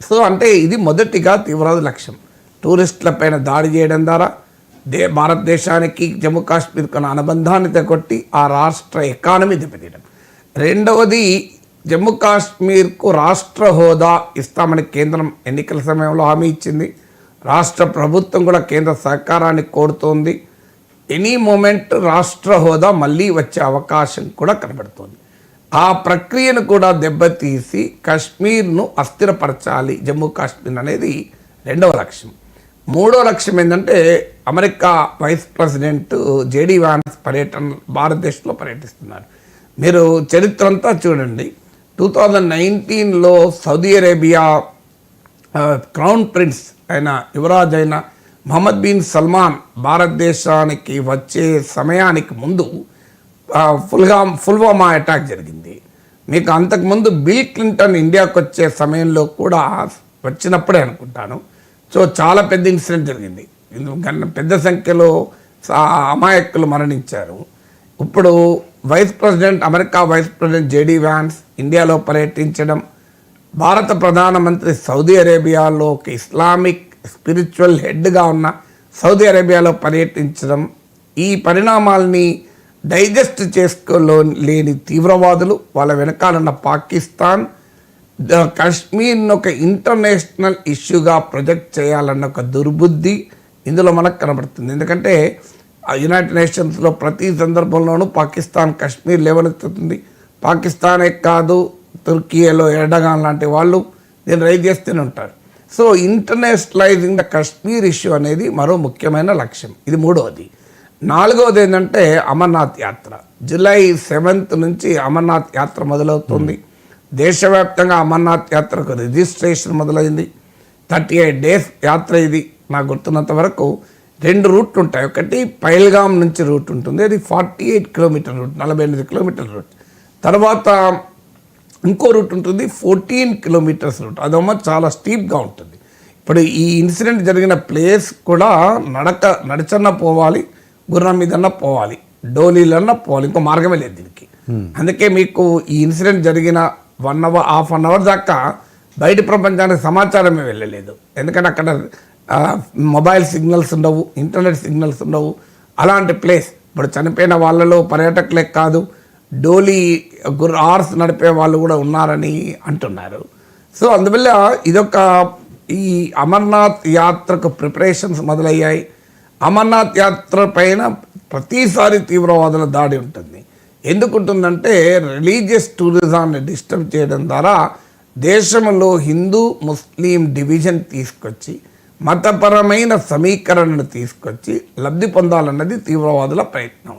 So అంటే ఇది మొదటిగా తీవ్రవాద లక్ష్యం. టూరిస్టులపైన దాడి చేయడం ద్వారా దే భారతదేశానికి జమ్మూ కాశ్మీర్కి ఉన్న అనుబంధాన్ని తగ్గొట్టి ఆ రాష్ట్ర ఎకానమీ దెబ్బతీయడం. రెండవది జమ్మూ కాశ్మీర్కు రాష్ట్ర హోదా ఇస్తామని కేంద్రం ఎన్నికల సమయంలో హామీ ఇచ్చింది. రాష్ట్ర ప్రభుత్వం కూడా కేంద్ర సహకారాన్ని కోరుతోంది. ఎనీ మూమెంట్ రాష్ట్ర హోదా మళ్ళీ వచ్చే అవకాశం కూడా కనబడుతోంది. ఆ ప్రక్రియను కూడా దెబ్బతీసి కశ్మీర్ను అస్థిరపరచాలి. జమ్మూ కాశ్మీర్ అనేది రెండవ లక్ష్యం. మూడో లక్ష్యం ఏంటంటే America vice president JD Vance పర్యటన భారతదేశంలో పర్యటిస్తున్నారు. మీరు చరిత్ర అంతా చూడండి. టూ థౌజండ్ నైన్టీన్లో సౌదీ అరేబియా క్రౌన్ ప్రిన్స్ అయిన యువరాజ్ అయిన మహమ్మద్ బిన్ సల్మాన్ భారతదేశానికి వచ్చే సమయానికి ముందు ఫుల్గా ఫుల్గామ్ ఫుల్వామా అటాక్ జరిగింది. మీకు అంతకుముందు బిల్ క్లింటన్ ఇండియాకు వచ్చే సమయంలో కూడా వచ్చినప్పుడే అనుకుంటాను. సో చాలా పెద్ద ఇన్సిడెంట్ జరిగింది. ఎందుకంటే పెద్ద సంఖ్యలో అమాయకులు మరణించారు. ఇప్పుడు vice president America vice president JD Vance ఇండియాలో పర్యటించడం భారత ప్రధానమంత్రి సౌదీ అరేబియాలో ఒక ఇస్లామిక్ స్పిరిచువల్ హెడ్గా ఉన్న సౌదీ అరేబియాలో పర్యటించడం ఈ పరిణామాల్ని డైజెస్ట్ చేసుకోలో లేని తీవ్రవాదులు వాళ్ళ వెనకాలన్న పాకిస్తాన్ కాశ్మీర్ను ఒక ఇంటర్నేషనల్ ఇష్యూగా ప్రొజెక్ట్ చేయాలన్న ఒక దుర్బుద్ధి ఇందులో మనకు కనబడుతుంది. ఎందుకంటే ఆ యునైటెడ్ నేషన్స్లో ప్రతి సందర్భంలోనూ పాకిస్తాన్ కాశ్మీర్ లేవనెత్తుతుంది. పాకిస్తానే కాదు తుర్కీలో ఎర్డగాన్ లాంటి వాళ్ళు దీన్ని రైజ్ చేస్తూనే ఉంటారు. So internationalising the Kashmir issue అనేది మరో ముఖ్యమైన లక్ష్యం. ఇది మూడవది నాలుగవది ఏంటంటే అమర్నాథ్ యాత్ర. జూలై సెవెంత్ నుంచి అమర్నాథ్ యాత్ర మొదలవుతుంది. దేశవ్యాప్తంగా అమర్నాథ్ యాత్రకు రిజిస్ట్రేషన్ మొదలైంది. థర్టీ ఎయిట్ డేస్ యాత్ర ఇది. నాకు గుర్తున్నంత వరకు రెండు రూట్లు ఉంటాయి. ఒకటి పైల్గామ్ నుంచి రూట్ ఉంటుంది. అది ఫార్టీ ఎయిట్ కిలోమీటర్ రూట్ నలభై ఎనిమిది కిలోమీటర్ రూట్. తర్వాత ఇంకో రూట్ ఉంటుంది ఫోర్టీన్ కిలోమీటర్స్ రూట్. అదేమో చాలా స్టీప్గా ఉంటుంది. ఇప్పుడు ఈ ఇన్సిడెంట్ జరిగిన ప్లేస్ కూడా నడక నడిచన్న పోవాలి. గుర్రం మీదన్నా పోవాలి. డోలీలన్నా పోవాలి. ఇంకో మార్గమే లేదు దీనికి. అందుకే మీకు ఈ ఇన్సిడెంట్ జరిగిన one hour half an hour దాకా బయట ప్రపంచానికి సమాచారమే వెళ్ళలేదు. ఎందుకంటే అక్కడ మొబైల్ సిగ్నల్స్ ఉండవు ఇంటర్నెట్ సిగ్నల్స్ ఉండవు. అలాంటి ప్లేస్. ఇప్పుడు చనిపోయిన వాళ్ళలో పర్యాటకులే కాదు డోలీ ఆర్స్ నడిపే వాళ్ళు కూడా ఉన్నారని అంటున్నారు. సో అందువల్ల ఇదొక ఈ అమర్నాథ్ యాత్రకు ప్రిపరేషన్స్ మొదలయ్యాయి. అమర్నాథ్ యాత్ర పైన ప్రతిసారి తీవ్రవాదుల దాడి ఉంటుంది. ఎందుకుంటుందంటే రిలీజియస్ టూరిజాన్ని డిస్టర్బ్ చేయడం ద్వారా దేశంలో హిందూ ముస్లిం డివిజన్ తీసుకొచ్చి మతపరమైన సమీకరణను తీసుకొచ్చి లబ్ధి పొందాలన్నది తీవ్రవాదుల ప్రయత్నం.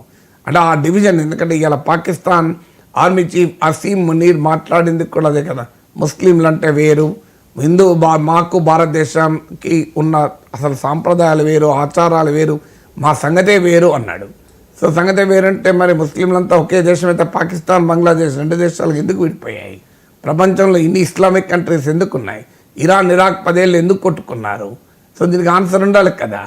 అంటే ఆ డివిజన్ ఎందుకంటే ఇవాళ పాకిస్తాన్ ఆర్మీ చీఫ్ అసీం మునీర్ మాట్లాడింది కూడా అదే కదా. ముస్లింలు అంటే వేరు హిందూ బా మాకు భారతదేశంకి ఉన్న అసలు సాంప్రదాయాలు వేరు ఆచారాలు వేరు మా సంగతే వేరు అన్నాడు. సో సంగతే వేరంటే మరి ముస్లింలంతా ఒకే దేశం అయితే పాకిస్తాన్ బంగ్లాదేశ్ రెండు దేశాలకు ఎందుకు విడిపోయాయి? ప్రపంచంలో ఇన్ని ఇస్లామిక్ కంట్రీస్ ఎందుకు ఉన్నాయి? ఇరాన్ ఇరాక్ పదేళ్ళు ఎందుకు కొట్టుకున్నారు? సో దీనికి ఆన్సర్ ఉండాలి కదా.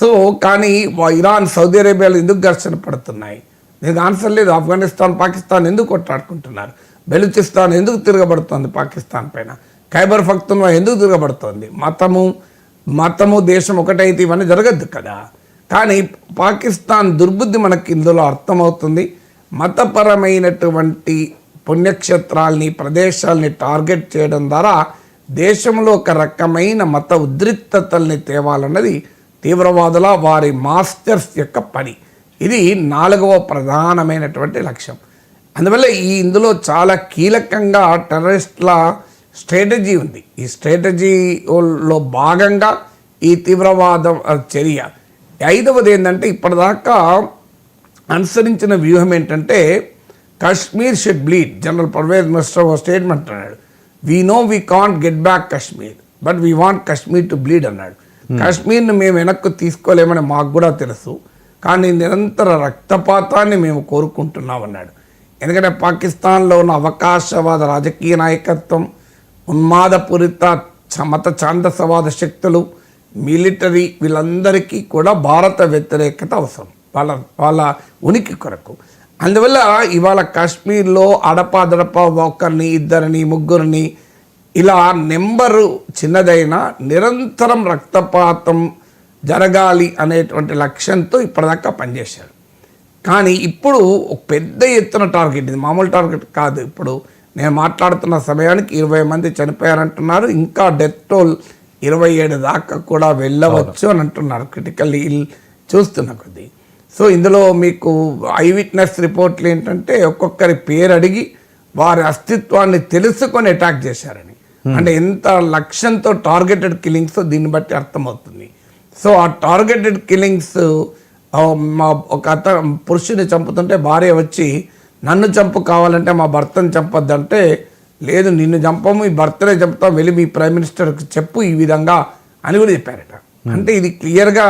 సో కానీ ఇరాన్ సౌదీ అరేబియాలో ఎందుకు ఘర్షణ పడుతున్నాయి? దీనికి ఆన్సర్ లేదు. ఆఫ్ఘనిస్తాన్ పాకిస్తాన్ ఎందుకు కొట్లాడుకుంటున్నారు? బెలూచిస్తాన్ ఎందుకు తిరగబడుతోంది పాకిస్తాన్ పైన? ఖైబర్ పఖ్తూన్వా ఎందుకు తిరగబడుతోంది? మతము మతము దేశం ఒకటైతే ఇవన్నీ జరగద్దు కదా. కానీ పాకిస్తాన్ దుర్బుద్ధి మనకి ఇందులో అర్థమవుతుంది. మతపరమైనటువంటి పుణ్యక్షేత్రాల్ని ప్రదేశాల్ని టార్గెట్ చేయడం ద్వారా దేశంలో ఒక రకమైన మత ఉద్రిక్తతల్ని తేవాలన్నది తీవ్రవాదుల వారి మాస్టర్స్ యొక్క పని. ఇది నాలుగవ ప్రధానమైనటువంటి లక్ష్యం. అందువల్ల ఈ ఇందులో చాలా కీలకంగా టెర్రరిస్ట్ల స్ట్రాటజీ ఉంది. ఈ స్ట్రాటజీలో భాగంగా ఈ తీవ్రవాద చర్య. ఐదవది ఏంటంటే ఇప్పటిదాకా అనుసరించిన వ్యూహం ఏంటంటే Kashmir should bleed. General Parvez minister ఒక స్టేట్మెంట్ అన్నాడు. We know we can't get back Kashmir but we want Kashmir to bleed అన్నాడు. కాశ్మీర్ని మేము వెనక్కు తీసుకోలేమని మాకు కూడా తెలుసు కానీ నిరంతర రక్తపాతాన్ని మేము కోరుకుంటున్నాం అన్నాడు. ఎందుకంటే పాకిస్తాన్లో ఉన్న అవకాశవాద రాజకీయ నాయకత్వం ఉన్మాదపూరిత చ- మత ఛాందసవాద శక్తులు మిలిటరీ వీళ్ళందరికీ కూడా భారత వ్యతిరేకత అవసరం. వాళ్ళ వాళ్ళ ఉనికి కొరకు. అందువల్ల ఇవాళ కాశ్మీర్లో అడపాదడప ఒకరిని ఇద్దరిని ముగ్గురిని ఇలా నెంబరు చిన్నదైనా నిరంతరం రక్తపాతం జరగాలి అనేటువంటి లక్ష్యంతో ఇప్పటిదాకా పనిచేశారు. కానీ ఇప్పుడు ఒక పెద్ద ఎత్తున టార్గెట్ ఇది. మామూలు టార్గెట్ కాదు. ఇప్పుడు నేను మాట్లాడుతున్న సమయానికి ఇరవై మంది చనిపోయారంటున్నారు. ఇంకా డెత్ టోల్ ఇరవై ఏడు దాకా కూడా వెళ్ళవచ్చు అని అంటున్నారు క్రిటికల్ ఇల్ చూస్తున్న కొద్దీ. సో ఇందులో మీకు ఐ విట్నెస్ రిపోర్ట్లు ఏంటంటే ఒక్కొక్కరి పేరు అడిగి వారి అస్తిత్వాన్ని తెలుసుకొని అటాక్ చేశారని. అంటే ఎంత లక్ష్యంతో టార్గెటెడ్ కిల్లింగ్స్ దీన్ని బట్టి అర్థమవుతుంది. సో ఆ టార్గెటెడ్ కిల్లింగ్స్ మా ఒక అత పురుషుని చంపుతుంటే భార్య వచ్చి నన్ను చంపు కావాలంటే మా భర్తను చంపొద్దంటే లేదు నిన్ను చంపము ఈ భర్తనే చంపుతాం వెళ్ళి మీ ప్రైమ్ మినిస్టర్కి చెప్పు ఈ విధంగా అని కూడా చెప్పారట. అంటే ఇది క్లియర్గా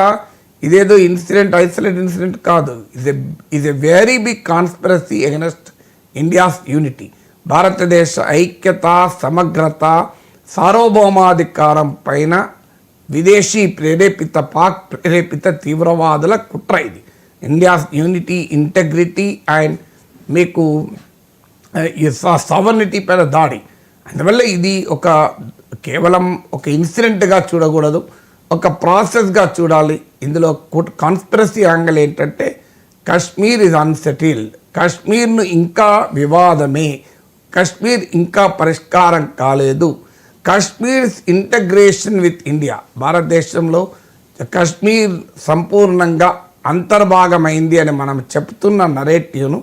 ఇదేదో ఇన్సిడెంట్ ఐసోలేట్ ఇన్సిడెంట్ కాదు. Is a is a very big conspiracy against India's unity భారతదేశ ఐక్యత సమగ్రత సార్వభౌమాధికారం పైన విదేశీ ప్రేరేపిత పాక్ ప్రేరేపిత తీవ్రవాదుల కుట్ర ఇది. ఇండియాస్ యూనిటీ ఇంటెగ్రిటీ అండ్ మీకు సవర్నిటీ పైన దాడి. అందువల్ల ఇది ఒక కేవలం ఒక ఇన్సిడెంట్గా చూడకూడదు. ఒక ప్రాసెస్గా చూడాలి. ఇందులో కాన్స్పిరసీ యాంగిల్ ఏంటంటే కాశ్మీర్ ఇస్ అన్సెటిల్డ్ కాశ్మీర్ను ఇంకా వివాదమే. కాశ్మీర్ ఇంకా పరిష్కారం కాలేదు. కాశ్మీర్స్ ఇంటగ్రేషన్ విత్ ఇండియా భారతదేశంలో కాశ్మీర్ సంపూర్ణంగా అంతర్భాగమైంది అని మనం చెప్తున్న నరేటివ్ను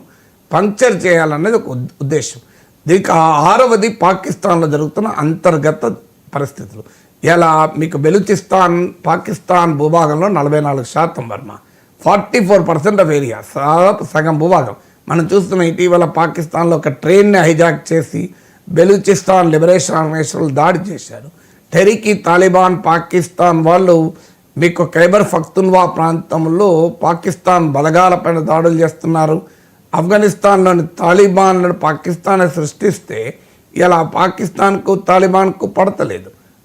పంక్చర్ చేయాలన్నది ఒక ఉద్- ఉద్దేశం. దీనికి ఆరవది పాకిస్తాన్లో జరుగుతున్న అంతర్గత పరిస్థితులు. ఎలా? మీకు బెలూచిస్తాన్ పాకిస్తాన్ భూభాగంలో నలభై నాలుగు శాతం Varma. Forty four percent of area దాదాపు సగం భూభాగం. మనం చూస్తున్న ఇటీవల పాకిస్తాన్లో ఒక ట్రైన్ని హైజాక్ చేసి బెలూచిస్తాన్ లిబరేషన్ ఆర్గనైజేషన్లు దాడి చేశారు. టెరికి తాలిబాన్ పాకిస్తాన్ వాళ్ళు మీకు ఖైబర్ ఫక్తున్వా ప్రాంతంలో పాకిస్తాన్ బలగాలపైన దాడులు చేస్తున్నారు. ఆఫ్ఘనిస్తాన్లోని తాలిబాన్లను పాకిస్తాన్ సృష్టిస్తే ఇలా పాకిస్తాన్కు తాలిబాన్కు పడతలేదు.